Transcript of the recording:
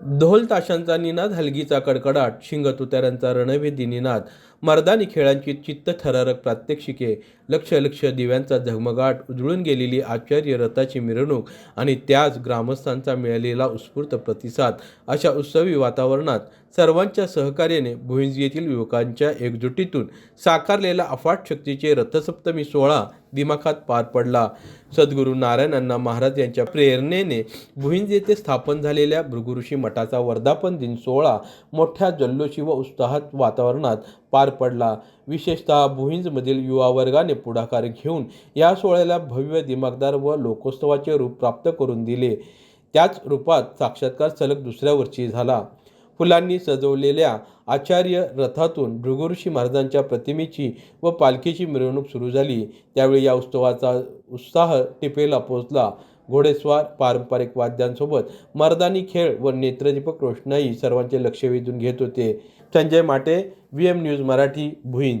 ढोल ताशांचा निनाद हलगीचा कडकडाट शिंग तुताऱ्यांचा रणभेदी निनाद मर्दानी खेळांची चित्तथरारक प्रात्यक्षिके. लक्ष लक्ष दिव्यांचा झगमगाट उजळून गेलेली आचार्य रथाची मिरवणूक आणि त्याच ग्रामस्थांचा मिळालेला उत्स्फूर्त प्रतिसाद अशा उत्सवी वातावरणात सर्वांच्या सहकार्याने भुईंज येथील युवकांच्या एकजुटीतून साकारलेला अफाट शक्तीचे रथसप्तमी सोहळा दिमाखात पार पडला. सद्गुरू नारायणांना महाराज यांच्या प्रेरणेने भुईंज येथे स्थापन झालेल्या भृगुऋषी मठाचा वर्धापन दिन सोहळा मोठ्या जल्लोषी व उत्साहात वातावरणात पार पडला. विशेषतः भुईंजमधील युवा वर्गाने पुढाकार घेऊन या सोहळ्याला भव्य दिमागदार व लोकोत्सवाचे रूप प्राप्त करून दिले. त्याच रूपात साक्षात्कार सलग दुसऱ्या वर्षी झाला. फुलांनी सजवलेल्या आचार्य रथातून भृगुऋषी महाराजांच्या प्रतिमेची व पालखीची मिरवणूक सुरू झाली. त्यावेळी या उत्सवाचा उत्साह टिपेला पोचला घोडेस्वार पारंपरिक वाद्यांसोबत मर्दानी खेळ व नेत्रदीपक रोषणाई सर्वांचे लक्ष वेधून घेत होते. Sanjay Mate V M news Marathi Bhuinj.